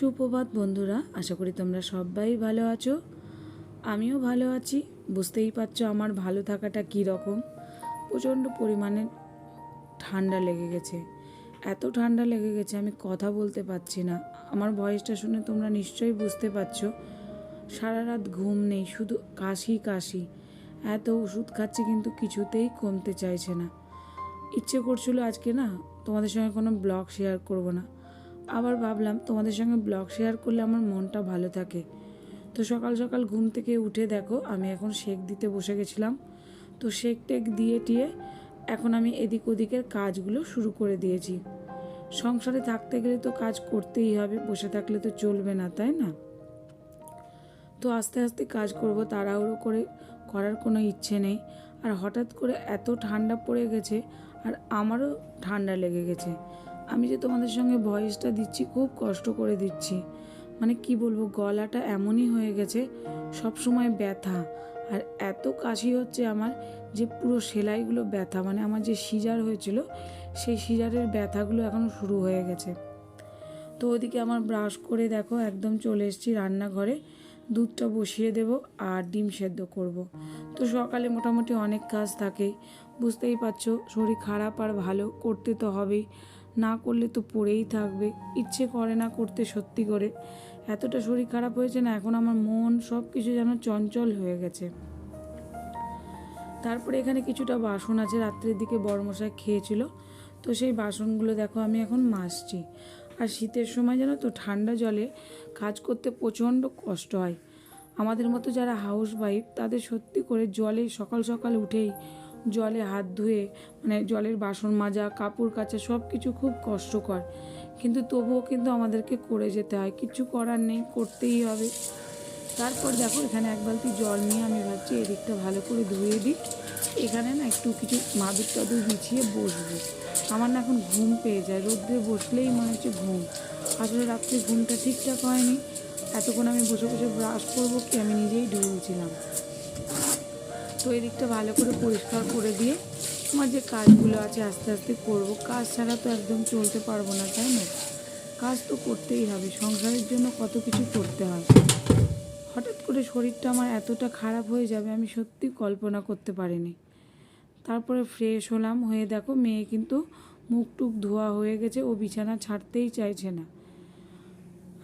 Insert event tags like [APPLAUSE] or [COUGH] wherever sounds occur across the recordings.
সুপ্রভাত বন্ধুরা, আশা করি তোমরা সবাই ভালো আছো। আমিও ভালো আছি। বুঝতেই পারছ আমার ভালো থাকাটা কী রকম? প্রচণ্ড পরিমাণে ঠান্ডা লেগে গেছে। এত ঠান্ডা লেগে গেছে আমি কথা বলতে পারছি না। আমার ভয়েসটা শুনে তোমরা নিশ্চয়ই বুঝতে পারছ। সারা রাত ঘুম নেই, শুধু কাশি কাশি। এত ওষুধ খাচ্ছি কিন্তু কিছুতেই কমতে চাইছে না। ইচ্ছে করছিল আজকে না তোমাদের সঙ্গে কোনো ব্লগ শেয়ার করব না। আবার ভাবলাম তোমাদের সঙ্গে ব্লগ শেয়ার করলে আমার মনটা ভালো থাকে। তো সকাল সকাল ঘুম থেকে উঠে দেখো, আমি এখন শেক দিতে বসে গেছিলাম। তো শেক টেক দিয়ে টিয়ে এখন আমি এদিক ওদিকের কাজগুলো শুরু করে দিয়েছি। সংসারে থাকতে গেলে তো কাজ করতেই হবে, বসে থাকলে তো চলবে না, তাই না? তো আস্তে আস্তে কাজ করব, তাড়াহুড়ো করে করার কোনো ইচ্ছে নেই। আর হঠাৎ করে এত ঠান্ডা পড়ে গেছে, আর আমারও ঠান্ডা লেগে গেছে। আমি যে তোমাদের সঙ্গে ভয়েসটা দিচ্ছি, খুব কষ্ট করে দিচ্ছি। মানে কি বলব, গলাটা এমনই হয়ে গেছে সব সময় ব্যথা। আর এত কাশি হচ্ছে আমার যে পুরো সেলাইগুলো ব্যথা মানে আমার যে সিজার হয়েছিল, সেই সিজারের ব্যথাগুলো এখন শুরু হয়ে গেছে। তো ওদিকে আমার ব্রাশ করে দেখো, একদম চলে এসেছি রান্নাঘরে। দুধটা বসিয়ে দেব আর ডিম সেদ্ধ করব। তো সকালে মোটামুটি অনেক কাজ থাকে বুঝতেই পারছ, শরীর খারাপ আর ভালো, করতে তো হবেই। না করলে তো পড়েই থাকবে। ইচ্ছে করে না করতে সত্যি করে। এতটা শরীর খারাপ হয়েছে না, এখন আমার মন সব কিছু যেন চঞ্চল হয়ে গেছে। তারপরে এখানে কিছুটা বাসন আছে, রাত্রের দিকে বড়মশাই খেয়েছিল। তো সেই বাসনগুলো দেখো আমি এখন মাসছি আর শীতের সময় যেন তো, ঠান্ডা জলে কাজ করতে প্রচণ্ড কষ্ট হয়। আমাদের মতো যারা হাউস ওয়াইফ তাদের সত্যি করে জলে সকাল সকাল উঠেই জলে হাত ধুয়ে মানে জলের বাসন মাজা, কাপড় কাচা সব কিছু খুব কষ্টকর। কিন্তু তবুও কিন্তু আমাদেরকে করে যেতে হয়। কিছু করার নেই, করতেই হবে। তারপর দেখো, এখানে এক বালতি জল নিয়ে আমি ভাবছি এদিকটা ভালো করে ধুয়ে দিই। এখানে না একটু কিছু মাদুর টাদুর বিছিয়ে বসবো। আমার না এখন ঘুম পেয়ে যায়। রোদ্রে বসলেই মনে হচ্ছে ঘুম। আসলে রাত্রে ঘুমটা ঠিকঠাক হয়নি। এতক্ষণ আমি বসে বসে ব্রাশ করব কি? আমি নিজেই ডুবেছিলাম তো এদিকটা ভালো করে পরিষ্কার করে দিয়ে আমার যে কাজগুলো আছে আস্তে আস্তে করব। কাজ ছাড়া তো একদম চলতে পারব না, তাই না? কাজ তো করতেই হবে, সংসারের জন্য কত কিছু করতে হয়। হঠাৎ করে শরীরটা আমার এতটা খারাপ হয়ে যাবে, আমি সত্যি কল্পনা করতে পারিনি। তারপরে ফ্রেশ হলাম, হয়ে দেখো মেয়ে কিন্তু মুখ টুক ধোয়া হয়ে গেছে, ও বিছানা ছাড়তেই চাইছে না।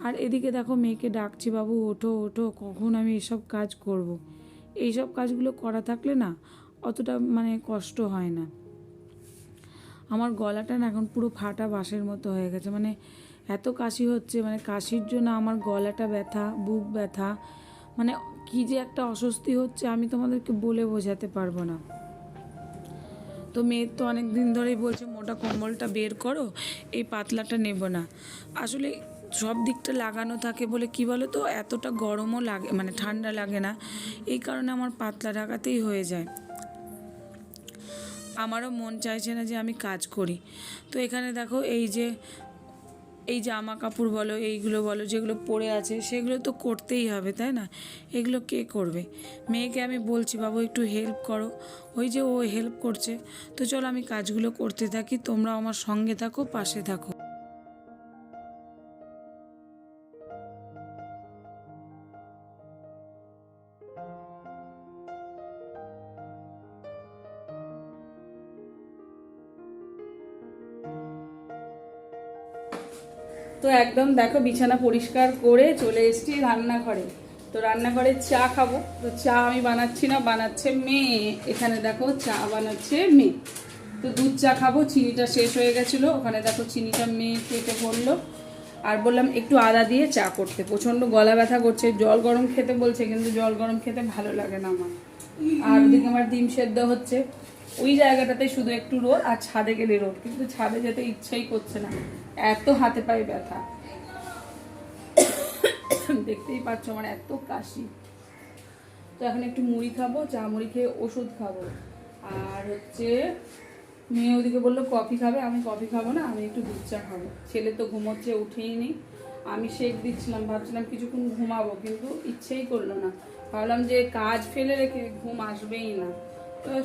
আর এদিকে দেখো মেয়েকে ডাকছি, বাবু, ওঠো ওঠো, কখন আমি এসব কাজ করব। এইসব কাজগুলো করা থাকলে না অতটা মানে কষ্ট হয় না। আমার গলাটা না এখন পুরো ফাটা বাঁশের মতো হয়ে গেছে। মানে এত কাশি হচ্ছে মানে কাশির জন্য আমার গলাটা ব্যথা, বুক ব্যথা মানে কি যে একটা অস্বস্তি হচ্ছে আমি তোমাদেরকে বলে বোঝাতে পারব না। তো মেয়ের তো অনেক দিন ধরেই বলছে, মোটা কম্বলটা বের করো, এই পাতলাটা নেব না। আসলে সব দিকটা লাগানো থাকে বলে কি বলো তো এতটা গরমও লাগে মানে ঠান্ডা লাগে না। এই কারণে আমার পাতলা ঢাকাতেই হয়ে যায়। আমারও মন চাইছে না যে আমি কাজ করি। তো এখানে দেখো এই যে, এই জামা কাপড় বলো, এইগুলো বলো, যেগুলো পড়ে আছে, সেগুলো তো করতেই হবে, তাই না? এগুলো কে করবে? মেয়েকে আমি বলছি, বাবু, একটু হেল্প করো। ওই যে ও হেল্প করছে। তো চলো আমি কাজগুলো করতে থাকি তোমরা আমার সঙ্গে থাকো, পাশে থাকো। তো একদম দেখো বিছানা পরিষ্কার করে চলে এসেছি রান্নাঘরে। তো রান্নাঘরে চা খাব। তো চা আমি বানাচ্ছি না, বানাচ্ছে মেয়ে। এখানে দেখো চা বানাচ্ছে মেয়ে। তো দুধ চা খাব, চিনিটা শেষ হয়ে গেছিল। ওখানে দেখো চিনিটা মেয়ে কেটে পড়ল আর বললাম একটু আদা দিয়ে চা করতে। প্রচণ্ড গলা ব্যথা করছে। জল গরম খেতে বলছে, কিন্তু জল গরম খেতে ভালো লাগে না আমার। আর ওদিকে আমার ডিম সেদ্ধ হচ্ছে। ওই জায়গাটাতে শুধু একটু রোদ আর ছাদে গেলে রোদ, কিন্তু ছাদে যেতে ইচ্ছাই করছে না। এত হাতে পায়ে ব্যথা। দেখতেই পাচ্ছ আমার এত কাশি। তো এখন একটু মুড়ি খাব, চা মুড়ি খেয়ে ওষুধ খাব। আর হচ্ছে, মেয়ে ওদিকে বলল, কফি খাবে? আমি কফি খাব না, আমি একটু দুধ চা খাব। ছেলে তো ঘুমোচ্ছে, উঠেই নি আমি শেক দিচ্ছিলাম, ভাবছিলাম কিছুক্ষণ ঘুমাবো, কিন্তু ইচ্ছেই করল না। ভাবলাম যে কাজ ফেলে রেখে ঘুম আসবেই না।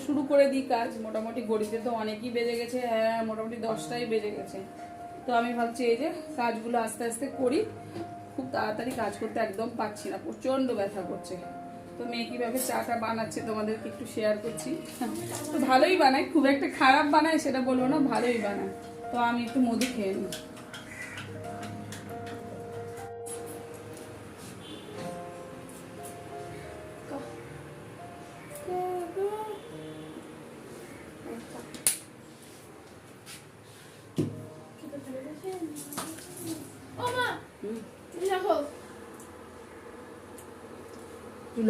শুরু করে দিই কাজ। মোটামুটি গড়িতে তো অনেকই বেজে গেছে হ্যাঁ মোটামুটি দশটাই বেজে গেছে। তো আমি ভাবছি এই যে কাজগুলো আস্তে আস্তে করি, খুব তাড়াতাড়ি কাজ করতে একদম পাচ্ছি না, প্রচণ্ড ব্যথা করছে। তো মেয়ে কীভাবে চাটা বানাচ্ছে তোমাদেরকে একটু শেয়ার করছি। তো ভালোই বানায়, খুব একটা খারাপ বানায় সেটা বলব না, ভালোই বানায়। তো আমি একটু মধু খেয়ে নিই।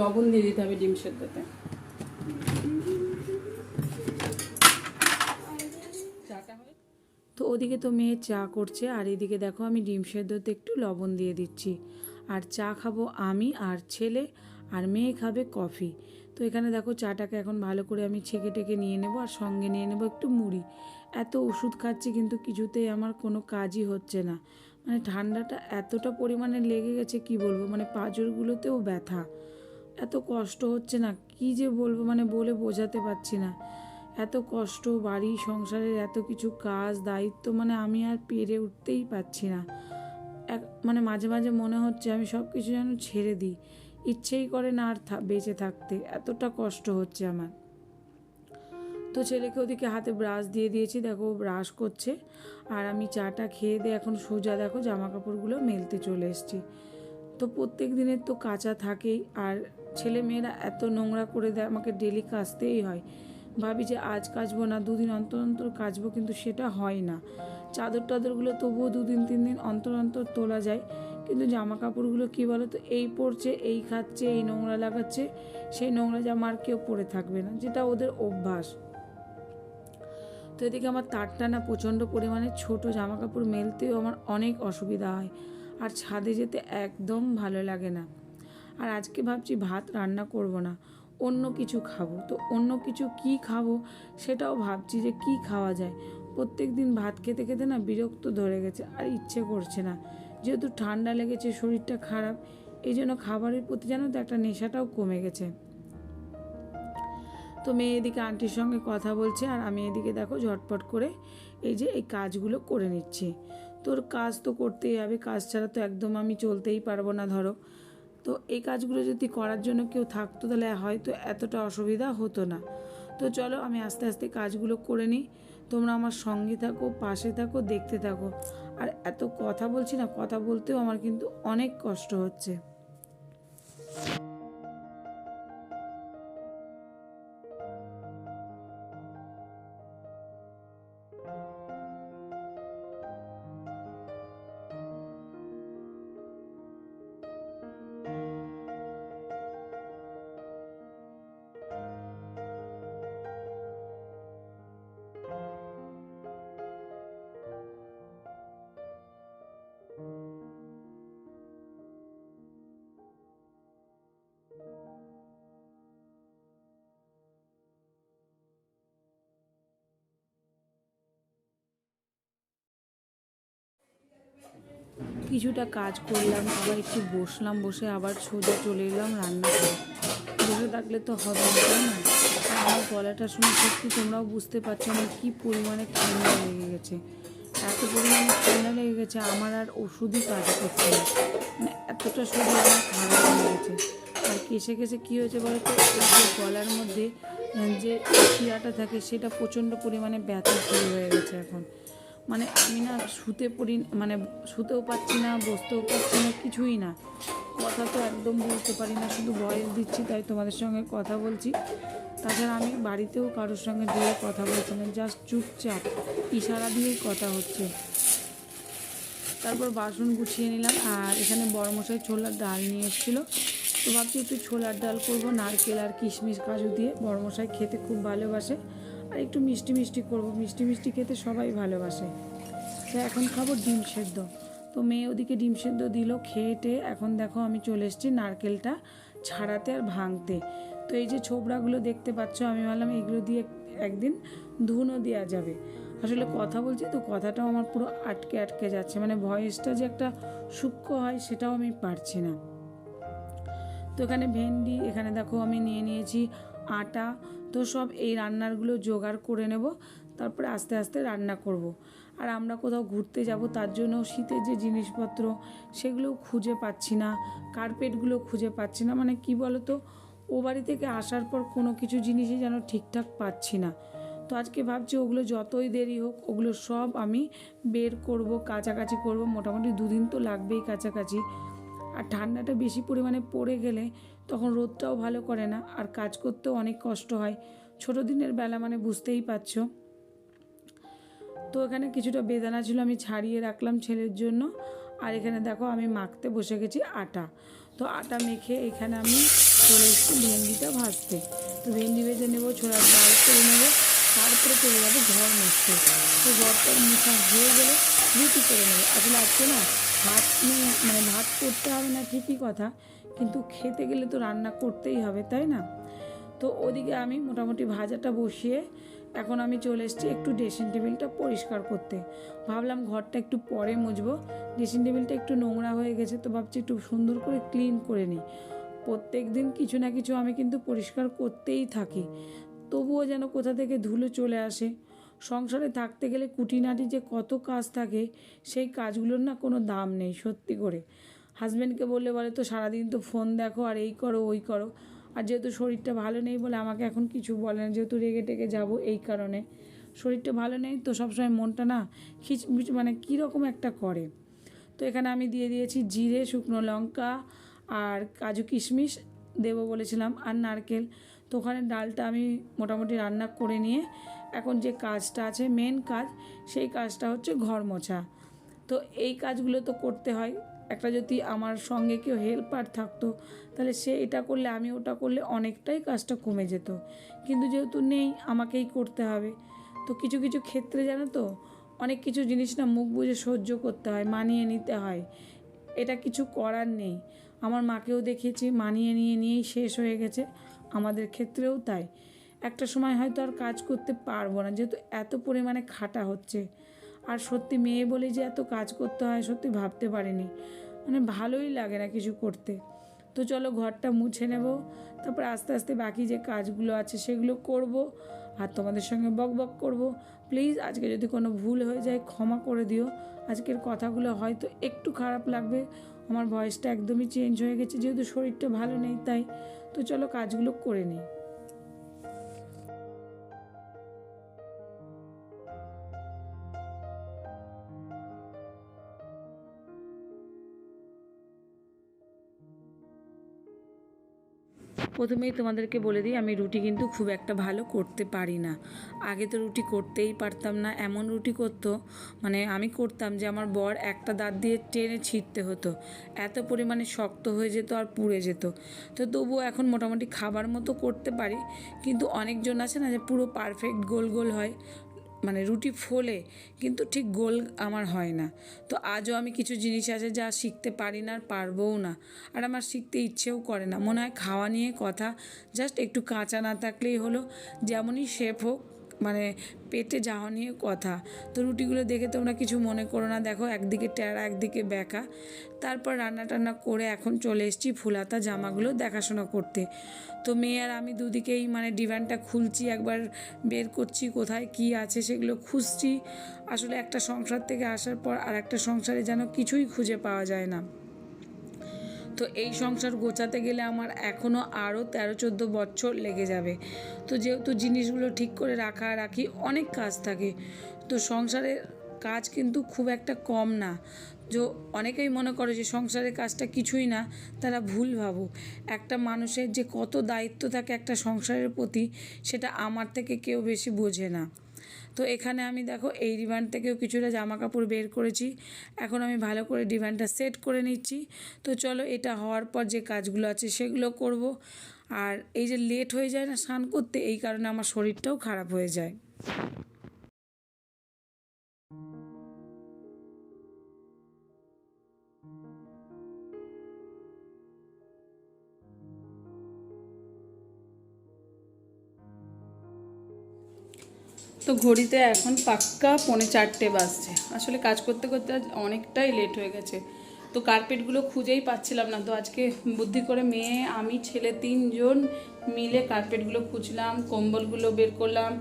লবণ দিয়ে দিতে হবে ডিম সেদ্ধতে। তো ওদিকে তো মেয়ে চা করছে, আর এদিকে দেখো আমি ডিম সেদ্ধতে একটু লবণ দিয়ে দিচ্ছি। আর চা খাব আমি আর ছেলে, আর মেয়ে খাবে কফি। তো এখানে দেখো চাটাকে এখন ভালো করে আমি ছেঁকে টেকে নিয়ে নেব, আর সঙ্গে নিয়ে নেব একটু মুড়ি। এত ওষুধ খাচ্ছি কিন্তু কিছুতেই আমার কোনো কাজই হচ্ছে না। মানে ঠান্ডাটা এতটা পরিমাণে লেগে গেছে, কি বলব? মানে পাঁজরগুলোতেও ব্যথা। এত কষ্ট হচ্ছে না, কি যে বলব মানে বলে বোঝাতে পারছি না। এত কষ্ট, বাড়ি, সংসারের এত কিছু কাজ, দায়িত্ব মানে আমি আর পেরে উঠতেই পারছি না। এক মানে মাঝে মাঝে মনে হচ্ছে আমি সব কিছু যেন ছেড়ে দিই। ইচ্ছেই করে না আর বেঁচে থাকতে, এতটা কষ্ট হচ্ছে আমার। তো ছেলেকে ওদিকে হাতে ব্রাশ দিয়ে দিয়েছি, দেখো ব্রাশ করছে। আর আমি চাটা খেয়ে দিয়ে এখন সোজা দেখো জামা কাপড়গুলো মেলতে চলে এসেছি। তো প্রত্যেক দিনের তো কাঁচা থাকেই আর ছেলে মেয়েরা এত নোংরা করে দেয়, আমাকে ডেলি কাচতেই হয়। ভাবি যে আজ কাচবো না, দুদিন অন্তর অন্তর কাচবো কিন্তু সেটা হয় না। চাদর টাদরগুলো তবুও দুদিন, তিন দিন অন্তর অন্তর তোলা যায়। কিন্তু জামা কাপড়গুলো কী বলো তো এই পরছে, এই খাচ্ছে, এই নোংরা লাগাচ্ছে, সেই নোংরা জামা আর কেউ পরে থাকবে না, যেটা ওদের অভ্যাস। তো এদিকে আমার তারটা না প্রচণ্ড পরিমাণে ছোট জামা কাপড় মেলতেও আমার অনেক অসুবিধা হয়। আর ছাদে যেতে একদম ভালো লাগে না। আর আজকে ভাবছি ভাত রান্না করব না, অন্য কিছু খাব। তো অন্য কিছু কি খাব সেটাও ভাবছি যে কি খাওয়া যায়। প্রত্যেক দিন ভাত খেতে খেতে না বিরক্ত ধরে গেছে আর ইচ্ছে করছে না। যেহেতু ঠান্ডা লেগেছে, শরীরটা খারাপ, এই জন্য খাবারের প্রতি জানো তো একটা নেশাটাও কমে গেছে। তো মেয়ে এদিকে আন্টির সঙ্গে কথা বলছে আর আমি এদিকে দেখো ঝটপট করে এই যে এই কাজগুলো করে নিচ্ছি। তোর কাজ তো করতেই হবে, কাজ ছাড়া তো একদম আমি চলতেই পারব না, ধরো। তো এই কাজগুলো যদি করার জন্য কেউ থাকতো তাহলে হয়তো এতটা অসুবিধা হতো না। তো চলো আমি আস্তে আস্তে কাজগুলো করে নিই। তোমরা আমার সঙ্গে থাকো, পাশে থাকো, দেখতে থাকো। আর এত কথা বলছি না, কথা বলতেও আমার কিন্তু অনেক কষ্ট হচ্ছে। কিছুটা কাজ করলাম, আবার একটু বসলাম, বসে আবার সোজা চলে এলাম রান্না করে। বসে থাকলে তো হবে না, তাই না? আমার গলাটা শুনে সত্যি তোমরাও বুঝতে পারছ আমার কী পরিমাণে ঠান্ডা লেগে গেছে। এত পরিমাণে ঠান্ডা লেগে গেছে, আমার আর ওষুধই কাজ করছে না। মানে এতটা শরীর আমার খারাপ হয়ে গেছে। আর কেসে কেসে কী হয়েছে বলো তো? গলার মধ্যে, যে শিরাটা থাকে, সেটা প্রচণ্ড পরিমাণে ব্যথা শুরু হয়ে গেছে এখন। মানে আমি না শুতে পড়ি মানে শুতেও পাচ্ছি না, বসতেও পারছি না, কিছুই না। কথা তো একদম বলতে পারি না, শুধু ভয়েস দিচ্ছি, তাই তোমাদের সঙ্গে কথা বলছি। তাছাড়া আমি বাড়িতেও কারোর সঙ্গে জোরে কথা বলছি না জাস্ট চুপচাপ, ইশারা দিয়েই কথা হচ্ছে। তারপর বাসন গুছিয়ে নিলাম, আর এখানে বড়মশাই ছোলার ডাল নিয়ে এসেছিল। তো ভাবছি একটু ছোলার ডাল করব, নারকেল আর কিশমিশ কাজু দিয়ে। বড়মশাই খেতে খুব ভালোবাসে। আর একটু মিষ্টি মিষ্টি করব। মিষ্টি মিষ্টি খেতে সবাই ভালোবাসে। তো এখন খাব ডিম সেদ্ধ। তো মেয়ে ওদিকে ডিম সেদ্ধ দিল, খেয়ে টেয়ে এখন দেখো আমি চলে এসেছি নারকেলটা ছাড়াতে আর ভাঙতে। তো এই যে ছোবড়াগুলো দেখতে পাচ্ছ, আমি ভাবলাম এগুলো দিয়ে একদিন ধুনও দেওয়া যাবে। আসলে কথা বলছি তো, কথাটাও আমার পুরো আটকে আটকে যাচ্ছে। মানে ভয়েসটা যে একটা সূক্ষ্ম হয় সেটাও আমি পারছি না। তো এখানে ভেন্ডি, এখানে দেখো আমি নিয়ে নিয়েছি আটা তো সব এই রান্নারগুলো জোগাড় করে নেব, তারপরে আস্তে আস্তে রান্না করব। আর আমরা কোথাও ঘুরতে যাব, তার জন্য শীতের যে জিনিসপত্র সেগুলোও খুঁজে পাচ্ছি না, কার্পেটগুলো খুঁজে পাচ্ছি না। মানে কি বলতো, ও বাড়ি থেকে আসার পর কোনো কিছু জিনিসই যেন ঠিকঠাক পাচ্ছি না। তো আজকে ভাবছি ওগুলো যতই দেরি হোক, ওগুলো সব আমি বের করব, কাছাকাছি করব। মোটামুটি দুদিন তো লাগবেই কাছাকাছি। আর ঠান্ডাটা বেশি পরিমাণে পড়ে গেলে তখন রোদটাও ভালো করে না, আর কাজ করতেও অনেক কষ্ট হয়। ছোটো দিনের বেলা মানে বুঝতেই পারছ। তো এখানে কিছুটা বেদানা ছিল আমি ছাড়িয়ে রাখলাম ছেলের জন্য। আর এখানে দেখো আমি মাখতে বসে গেছি আটা। তো আটা মেখে এখানে আমি চলে এসেছি ভেন্ডিটা ভাজতে। তো ভেন্ডি ভেজে নেব, ছোলার ডাল করে নেব, তারপরে চলে যাব ঘর মুছতে। তো ঘরটা মুছা হয়ে গেলে রুটি করে নেব। আসলে আজকে না ভাত মানে ভাত করতে হবে না ঠিকই কথা কিন্তু খেতে গেলে তো রান্না করতেই হবে, তাই না? তো ওদিকে আমি মোটামুটি ভাজাটা বসিয়ে এখন আমি চলে এসেছি একটু ড্রেসিং টেবিলটা পরিষ্কার করতে। ভাবলাম ঘরটা একটু পরে মুছবো। ড্রেসিং টেবিলটা একটু নোংরা হয়ে গেছে, তো ভাবছি একটু সুন্দর করে ক্লিন করে নিই। প্রত্যেক দিন কিছু না কিছু আমি কিন্তু পরিষ্কার করতেই থাকি। তবুও যেন কোথা থেকে ধুলো চলে আসে। সংসারে থাকতে গেলে কুটিনাটি যে কত কাজ থাকে, সেই কাজগুলোর না কোনো দাম নেই, সত্যি করে। হাজব্যান্ডকে বললে বলে, তো সারাদিন তো ফোন দেখো আর এই করো, ওই করো। আর যেহেতু শরীরটা ভালো নেই বলে আমাকে এখন কিছু বলে না, যেহেতু রেগে টেগে যাব এই কারণে। শরীরটা ভালো নেই তো সবসময় মনটা না খিচমিচ মানে কীরকম একটা করে। তো এখানে আমি দিয়ে দিয়েছি জিরে, শুকনো লঙ্কা আর কাজু কিশমিশ। দেবো বলেছিলাম আর নারকেল। তো ওখানে ডালটা আমি মোটামুটি রান্না করে নিয়ে এখন যে কাজটা আছে মেন কাজ, সেই কাজটা হচ্ছে ঘর মোছা। তো এই কাজগুলো তো করতে হয়। একটা যদি আমার সঙ্গে কেউ হেল্পার থাকতো, তাহলে সে এটা করলে, আমি ওটা করলে অনেকটাই কাজটা কমে যেত। কিন্তু যেহেতু নেই, আমাকেই করতে হবে। তো কিছু কিছু ক্ষেত্রে জানো তো, অনেক কিছু জিনিস না মুখ বুঝে সহ্য করতে হয়, মানিয়ে নিতে হয়। এটা কিছু করার নেই। আমার মাকেও দেখেছি, মানিয়ে নিয়ে নিয়েই শেষ হয়ে গেছে। আমাদের ক্ষেত্রেও তাই। একটা সময় হয়তো আর কাজ করতে পারব না, যেহেতু এত পরিমাণে খাটা হচ্ছে। আর সত্যি মেয়ে বলে যে এত কাজ করতে হয় সত্যি ভাবতে পারিনি। মানে ভালোই লাগে না কিছু করতে। তো চলো ঘরটা মুছে নেব, তারপর আস্তে আস্তে বাকি যে কাজগুলো আছে সেগুলো করব আর তোমাদের সঙ্গে বক বক করব। প্লিজ আজকে যদি কোনো ভুল হয়ে যায় ক্ষমা করে দিও। আজকের কথাগুলো হয়তো একটু খারাপ লাগবে। আমার ভয়েসটা একদমই চেঞ্জ হয়ে গেছে, যেহেতু শরীরটা ভালো নেই তাই। তো চলো কাজগুলো করে নিই। প্রথমেই তোমাদেরকে বলে দিই, আমি রুটি কিন্তু খুব একটা ভালো করতে পারি না। আগে তো রুটি করতেই পারতাম না, এমন রুটি করতো মানে আমি করতাম যে আমার বর একটা দাঁত দিয়ে টেনে ছিঁড়তে হতো। এত পরিমাণে শক্ত হয়ে যেত আর পুড়ে যেত। তো তবুও এখন মোটামুটি খাবার মতো করতে পারি, কিন্তু অনেকজন আছে না যে পুরো পারফেক্ট গোল গোল হয়। মানে রুটি ফোলে, কিন্তু ঠিক গোল আমার হয় না। তো আজও আমি কিছু জিনিস আছে যা শিখতে পারি না আর পারবও না। আর আমার শিখতে ইচ্ছেও করে না। মনে হয় খাওয়া নিয়ে কথা জাস্ট একটু কাঁচা না থাকলেই হলো, যেমনই শেফ হোক মানে পেটে যাওয়া নিয়ে কথা। তো রুটিগুলো দেখে তোমরা কিছু মনে করো না। দেখো একদিকে টেরা একদিকে ব্যাকা। তারপর রান্না টান্না করে এখন চলে এসেছি ফুলাতা জামাগুলো দেখাশোনা করতে। তো মেয়ে আর আমি দুদিকেই মানে ডিভানটা খুলছি, একবার বের করছি কোথায় কি আছে সেগুলো খুঁজছি। আসলে একটা সংসার থেকে আসার পর আর একটা সংসারে যেন কিছুই খুঁজে পাওয়া যায় না। তো এই সংসার গোছাতে গেলে আমার এখনও আরও তেরো, চোদ্দ বছর লেগে যাবে। তো যেহেতু জিনিসগুলো ঠিক করে রাখা, রাখি, অনেক কাজ থাকে। তো সংসারের কাজ কিন্তু খুব একটা কম না। যে অনেকেই মনে করে যে সংসারের কাজটা কিছুই না, তারা ভুল ভাবো একটা মানুষের যে কত দায়িত্ব থাকে একটা সংসারের প্রতি, সেটা আমার থেকে কেউ বেশি বোঝে না। তো এখানে আমি দেখো এই ডিভান থেকেও কিছুটা জামা কাপড় বের করেছি। এখন আমি ভালো করে ডিভানটা সেট করে নিচ্ছি। তো চলো এটা হওয়ার পর যে কাজগুলো আছে সেগুলো করব। আর এই যে লেট হয়ে যায় না স্নান করতে, এই কারণে আমার শরীরটাও খারাপ হয়ে যায়। তো ঘড়িতে এখন পাক্কা পৌনে চারটে বাজছে। আসলে কাজ করতে করতে আজ অনেকটাই লেট হয়ে গেছে। তো কার্পেটগুলো খুঁজেই পাচ্ছিলাম না। তো আজকে বুদ্ধি করে মেয়ে, আমি, ছেলে তিনজন মিলে কার্পেটগুলো খুঁজলাম, কম্বলগুলো বের করলাম।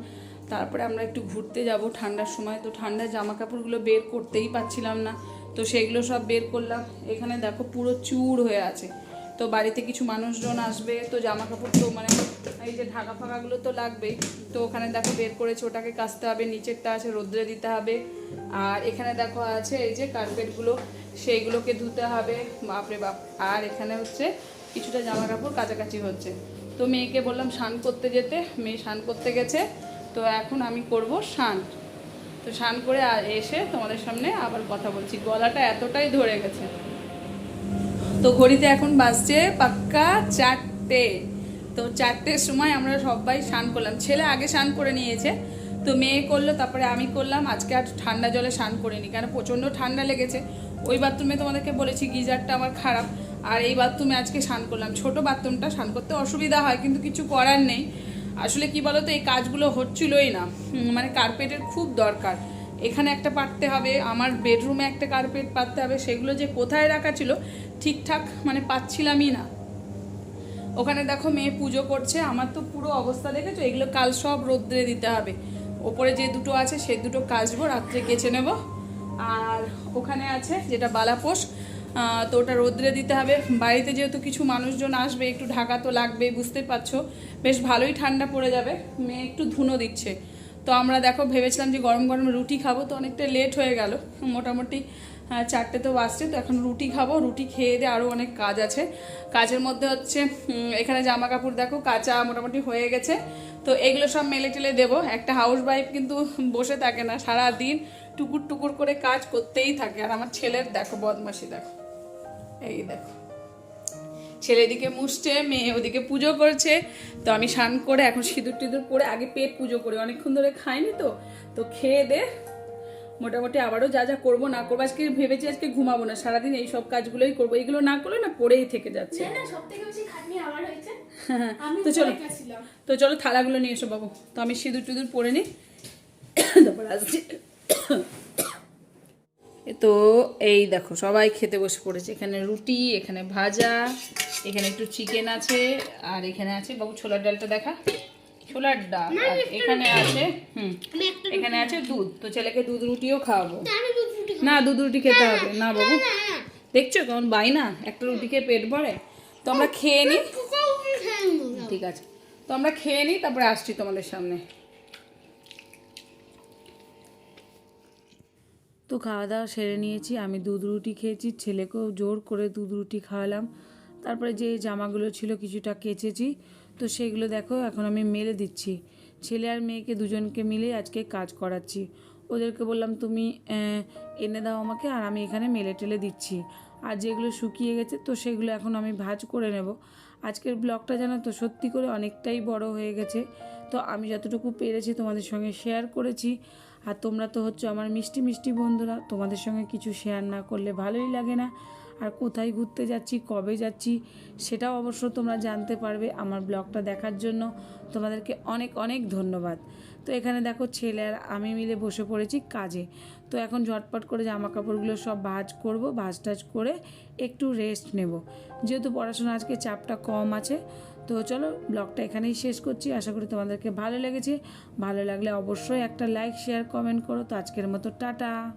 তারপরে আমরা একটু ঘুরতে যাব ঠান্ডার সময়। তো ঠান্ডার জামা কাপড়গুলো বের করতেই পাচ্ছিলাম না। তো সেগুলো সব বের করলাম। এখানে দেখো পুরো চুর হয়ে আছে। তো বাড়িতে কিছু মানুষজন আসবে, তো জামা কাপড় তো মানে এই যে ঢাকা ফাঁকাগুলো তো লাগবেই তো ওখানে দেখো বের করেছে, ওটাকে কাচতে হবে, নিচেরটা আছে, রোদ্রে দিতে হবে। আর এখানে দেখো আছে এই যে কার্পেটগুলো, সেইগুলোকে ধুতে হবে, বাপরে বাপ। আর এখানে হচ্ছে কিছুটা জামা কাপড় কাছাকাছি হচ্ছে। তো মেয়েকে বললাম স্নান করতে যেতে, মেয়ে স্নান করতে গেছে, তো এখন আমি করব স্নান। তো স্নান করে এসে তোমাদের সামনে আবার কথা বলছি। গলাটা এতটাই ধরে গেছে। তো ঘড়িতে এখন বাজছে পাক্কা চারটে। তো চারটের সময় আমরা সবাই স্নান করলাম। ছেলে আগে স্নান করে নিয়েছে, তো মেয়ে করল, তারপরে আমি করলাম। আজকে আর ঠান্ডা জলে স্নান করিনি কারণ প্রচণ্ড ঠান্ডা লেগেছে। ওই বাথরুমে তোমাদেরকে বলেছি, গিজারটা আমার খারাপ। আর এই বাথরুমে আজকে স্নান করলাম। ছোট বাথরুমটা স্নান করতে অসুবিধা হয়, কিন্তু কিছু করার নেই। আসলে কি বলতো, এই কাজগুলো হচ্ছিলই না। মানে কার্পেটের খুব দরকার। এখানে একটা পাততে হবে, আমার বেডরুমে একটা কার্পেট পাততে হবে। সেগুলো যে কোথায় রাখা ছিল, ঠিকঠাক মানে পাচ্ছিলামই না। ওখানে দেখো মেয়ে পুজো করছে, আমার তো পুরো অবস্থা দেখেছ? এগুলো কাল সব রোদ্রে দিতে হবে। ওপরে যে দুটো আছে, সে দুটো কাচবো, রাত্রে কেচে নেব। আর ওখানে আছে যেটা বালাপোষ তো ওটা রোদ্রে দিতে হবে। বাড়িতে যেহেতু কিছু মানুষজন আসবে, একটু ঢাকা তো লাগবে বুঝতে পারছ? বেশ ভালোই ঠান্ডা পড়ে যাবে, মেয়ে একটু ধুনো দিচ্ছে। তো আমরা দেখো, ভেবেছিলাম যে গরম গরম রুটি খাব, তো অনেকটা লেট হয়ে গেল। মোটামুটি চারটে তো বাজছে, তো এখন রুটি খাব। রুটি খেয়ে দিয়ে আরও অনেক কাজ আছে। কাজের মধ্যে হচ্ছে এখানে জামা কাপড় দেখো, কাঁচা মোটামুটি হয়ে গেছে। তো এগুলো সব মেলে টেলে দেবো। একটা হাউস ওয়াইফ কিন্তু বসে থাকে না সারা দিন টুকুর টুকুর করে কাজ করতেই থাকে। আর আমার ছেলের দেখো বদমাসি দেখো। এই দেখো। ছেলে এদিকে মুছছে, মেয়ে ওদিকে পুজো করছে। তো আমি স্নান করে এখন সিঁদুর টিঁদুর পরে আগে পেট পুজো করি। অনেকক্ষণ ধরে খাইনি তো। তো খেয়ে দে মোটামুটি আবারও যা যা করব না করব আজকে ভেবেছি আজকে ঘুমাবো না সারাদিন এই সব কাজগুলোই করব এইগুলো না করলে না পড়েই থেকে যাচ্ছে। [LAUGHS] তো চলো তো চলো থালাগুলো নিয়ে এসো বাবু তো আমি সিঁদুর টিঁদুর পরে নিই তারপর আসছি। তো এই দেখো সবাই খেতে বসে পড়েছে এখানে রুটি এখানে ভাজা এখানে একটু চিকেন আছে আর এখানে আছে বাবু ছোলার ডালটা দেখা। ছোলার ডাল। এখানে আছে হুম এখানে আছে দুধ। তো ছেলেকে দুধ রুটিও খাওয়াবো। না দুধ রুটি খেতে হবে। না বাবু। দেখছ কেমন বাই না একটা রুটি খেয়ে পেট ভরে। তো আমরা খেয়ে নিই। ঠিক আছে। তো আমরা খেয়ে নিই তারপরে আসছি তোমাদের সামনে। তো খাওয়া দাওয়া সেরে নিয়েছি। আমি দুধ রুটি খেয়েছি ছেলেকেও জোর করে দুধ রুটি খাওয়ালাম। তারপরে যে জামাগুলো ছিল কিছুটা কেচেছি। তো সেগুলো দেখো, এখন আমি মেলে দিচ্ছি। ছেলে আর মেয়েকে দুজনকে মিলে আজকে কাজ করাচ্ছি। ওদেরকে বললাম, তুমি এনে দাও আমাকে আর আমি এখানে মেলে টেলে দিচ্ছি। আর যেগুলো শুকিয়ে গেছে, তো সেগুলো এখন আমি ভাজ করে নেব। আজকের ব্লগটা জানো তো, সত্যি করে অনেকটাই বড় হয়ে গেছে। তো আমি যতটুকু পেরেছি তোমাদের সঙ্গে শেয়ার করেছি। আর তোমরা তো হচ্ছে আমার মিষ্টি মিষ্টি বন্ধুরা, তোমাদের সঙ্গে কিছু শেয়ার না করলে ভালোই লাগে না। আর কোথায় ঘুরতে যাচ্ছি, কবে যাচ্ছি, সেটাও অবশ্য তোমরা জানতে পারবে আমার ব্লগটা দেখার জন্য। তোমাদেরকে অনেক অনেক ধন্যবাদ। তো এখানে দেখো ছেলে আর আমি মিলে বসে পড়েছি কাজে। তো এখন ঝটপট করে জামা কাপড়গুলো সব ভাজ করব, ভাজ টাজ করে একটু রেস্ট নেব। যেহেতু পড়াশোনা আজকে চাপটা কম আছে, তো চলো ব্লগটা এখানেই শেষ করছি। আশা করি তোমাদেরকে ভালো লেগেছে। ভালো লাগলে অবশ্যই একটা লাইক শেয়ার কমেন্ট করো। তো আজকের মতো টাটা।